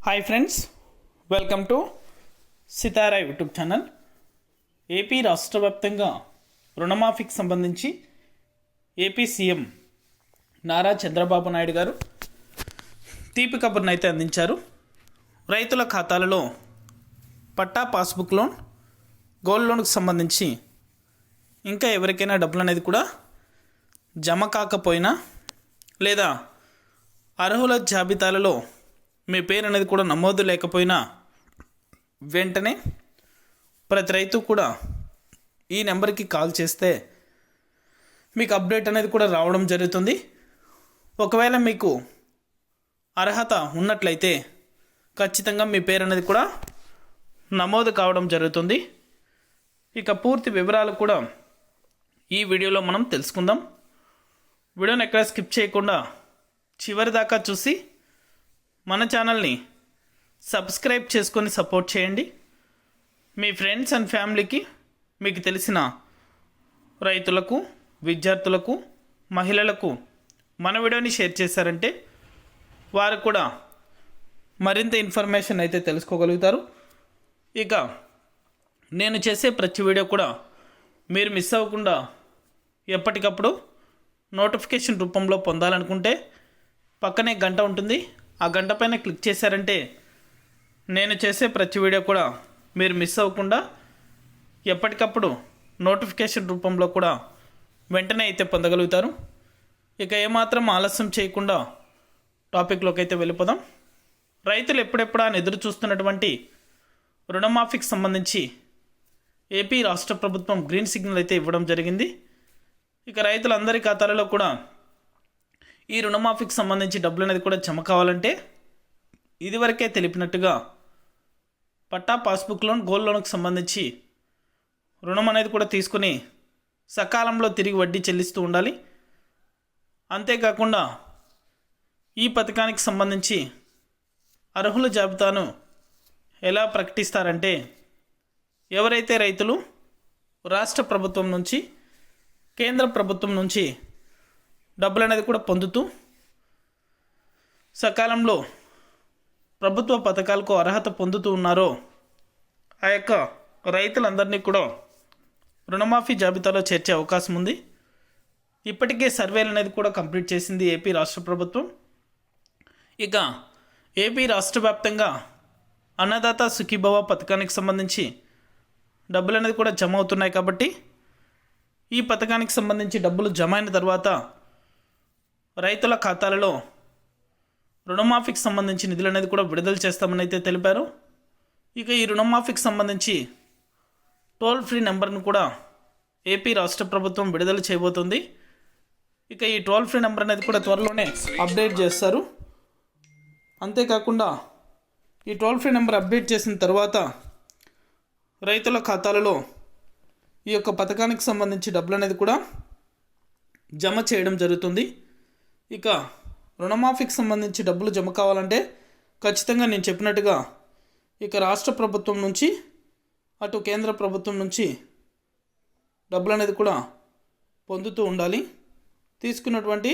Hi friends welcome to Sitara YouTube channel AP రాష్ట్ర వ్యాప్తంగా రుణమాఫీకి సంబంధించి ఏపీ సీఎం నారా చంద్రబాబు నాయుడు గారు తీపి కబుర్ను అయితే అందించారు. రైతుల ఖాతాలలో పట్టా పాస్బుక్ లోన్ గోల్డ్ లోన్కి సంబంధించి ఇంకా ఎవరికైనా డబ్బులు అనేది కూడా జమ కాకపోయినా లేదా అర్హుల జాబితాలలో మీ పేరు అనేది కూడా నమోదు లేకపోయినా వెంటనే ప్రతి రైతు కూడా ఈ నెంబర్కి కాల్ చేస్తే మీకు అప్డేట్ అనేది కూడా రావడం జరుగుతుంది. ఒకవేళ మీకు అర్హత ఉన్నట్లయితే ఖచ్చితంగా మీ పేరు అనేది కూడా నమోదు కావడం జరుగుతుంది. ఇక పూర్తి వివరాలు కూడా ఈ వీడియోలో మనం తెలుసుకుందాం. వీడియోని ఎక్కడ స్కిప్ చేయకుండా చివరి దాకా చూసి మన ఛానల్ని సబ్స్క్రైబ్ చేసుకొని సపోర్ట్ చేయండి. మీ ఫ్రెండ్స్ అండ్ ఫ్యామిలీకి మీకు తెలిసిన రైతులకు విద్యార్థులకు మహిళలకు మన వీడియోని షేర్ చేశారంటే వారు కూడా మరింత ఇన్ఫర్మేషన్ అయితే తెలుసుకోగలుగుతారు. ఇక నేను చేసే ప్రతి వీడియో కూడా మీరు మిస్ అవ్వకుండా ఎప్పటికప్పుడు నోటిఫికేషన్ రూపంలో పొందాలనుకుంటే పక్కనే గంట ఉంటుంది. ఆ గంట పైన క్లిక్ చేశారంటే నేను చేసే ప్రతి వీడియో కూడా మీరు మిస్ అవ్వకుండా ఎప్పటికప్పుడు నోటిఫికేషన్ రూపంలో కూడా వెంటనే అయితే పొందగలుగుతారు. ఇక ఏమాత్రం ఆలస్యం చేయకుండా టాపిక్లోకి అయితే వెళ్ళిపోదాం. రైతులు ఎప్పుడెప్పుడా అని ఎదురు చూస్తున్నటువంటి రుణమాఫీకి సంబంధించి ఏపీ రాష్ట్ర ప్రభుత్వం గ్రీన్ సిగ్నల్ అయితే ఇవ్వడం జరిగింది. ఇక రైతులందరి ఖాతాలలో కూడా ఈ రుణమాఫీకి సంబంధించి డబ్బులు అనేది కూడా జమ కావాలంటే ఇదివరకే తెలిపినట్టుగా పట్టా పాస్బుక్ లోన్ గోల్డ్ లోన్కి సంబంధించి రుణం అనేది కూడా తీసుకుని సకాలంలో తిరిగి వడ్డీ చెల్లిస్తూ ఉండాలి. అంతేకాకుండా ఈ పథకానికి సంబంధించి అర్హుల జాబితాను ఎలా ప్రకటిస్తారంటే ఎవరైతే రైతులు రాష్ట్ర ప్రభుత్వం నుంచి కేంద్ర ప్రభుత్వం నుంచి డబ్బులు అనేది కూడా పొందుతూ సకాలంలో ప్రభుత్వ పథకాలకు అర్హత పొందుతూ ఉన్నారో ఆ యొక్క రైతులందరినీ కూడా రుణమాఫీ జాబితాలో చేర్చే అవకాశం ఉంది. ఇప్పటికే సర్వేలు అనేది కూడా కంప్లీట్ చేసింది ఏపీ రాష్ట్ర ప్రభుత్వం. ఇక ఏపీ రాష్ట్ర వ్యాప్తంగా అన్నదాత సుఖీభవ పథకానికి సంబంధించి డబ్బులు అనేది కూడా జమ అవుతున్నాయి కాబట్టి ఈ పథకానికి సంబంధించి డబ్బులు జమ అయిన తర్వాత రైతుల ఖాతాలలో రుణమాఫీకి సంబంధించి నిధులు అనేది కూడా విడుదల చేస్తామని అయితే తెలిపారు. ఇక ఈ రుణమాఫీకి సంబంధించి టోల్ ఫ్రీ నెంబర్ను కూడా ఏపీ రాష్ట్ర ప్రభుత్వం విడుదల చేయబోతుంది. ఇక ఈ టోల్ ఫ్రీ నెంబర్ అనేది కూడా త్వరలోనే అప్డేట్ చేస్తారు. అంతేకాకుండా ఈ టోల్ ఫ్రీ నెంబర్ అప్డేట్ చేసిన తర్వాత రైతుల ఖాతాలలో ఈ యొక్క పథకానికి సంబంధించి డబ్బులు అనేది కూడా జమ చేయడం జరుగుతుంది. ఇక రుణమాఫీకి సంబంధించి డబ్బులు జమ కావాలంటే ఖచ్చితంగా నేను చెప్పినట్టుగా ఇక రాష్ట్ర ప్రభుత్వం నుంచి అటు కేంద్ర ప్రభుత్వం నుంచి డబ్బులు అనేది కూడా పొందుతూ ఉండాలి. తీసుకున్నటువంటి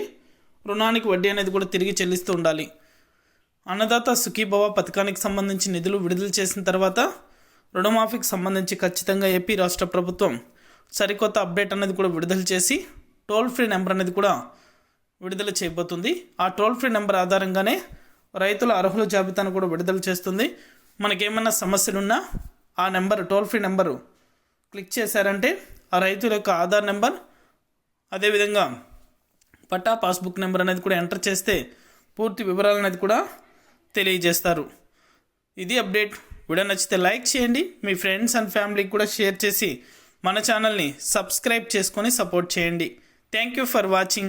రుణానికి వడ్డీ అనేది కూడా తిరిగి చెల్లిస్తూ ఉండాలి. అన్నదాత సుఖీభవ పథకానికి సంబంధించి నిధులు విడుదల చేసిన తర్వాత రుణమాఫీకి సంబంధించి ఖచ్చితంగా ఏపీ రాష్ట్ర ప్రభుత్వం సరికొత్త అప్డేట్ అనేది కూడా విడుదల చేసి టోల్ ఫ్రీ నెంబర్ అనేది కూడా విడుదల చేయబోతుంది. ఆ టోల్ ఫ్రీ నెంబర్ ఆధారంగానే రైతుల అర్హుల జాబితాను కూడా విడుదల చేస్తుంది. మనకేమైనా సమస్యలున్నా ఆ number toll free number click చేశారంటే ఆ రైతుల యొక్క ఆధార్ నెంబర్ అదేవిధంగా పట్టా పాస్బుక్ నెంబర్ అనేది కూడా ఎంటర్ చేస్తే పూర్తి వివరాలు అనేది కూడా తెలియజేస్తారు. ఇది అప్డేట్ వీడియో నచ్చితే లైక్ చేయండి. మీ ఫ్రెండ్స్ అండ్ ఫ్యామిలీకి కూడా షేర్ చేసి మన ఛానల్ని సబ్స్క్రైబ్ చేసుకొని సపోర్ట్ చేయండి. Thank you for watching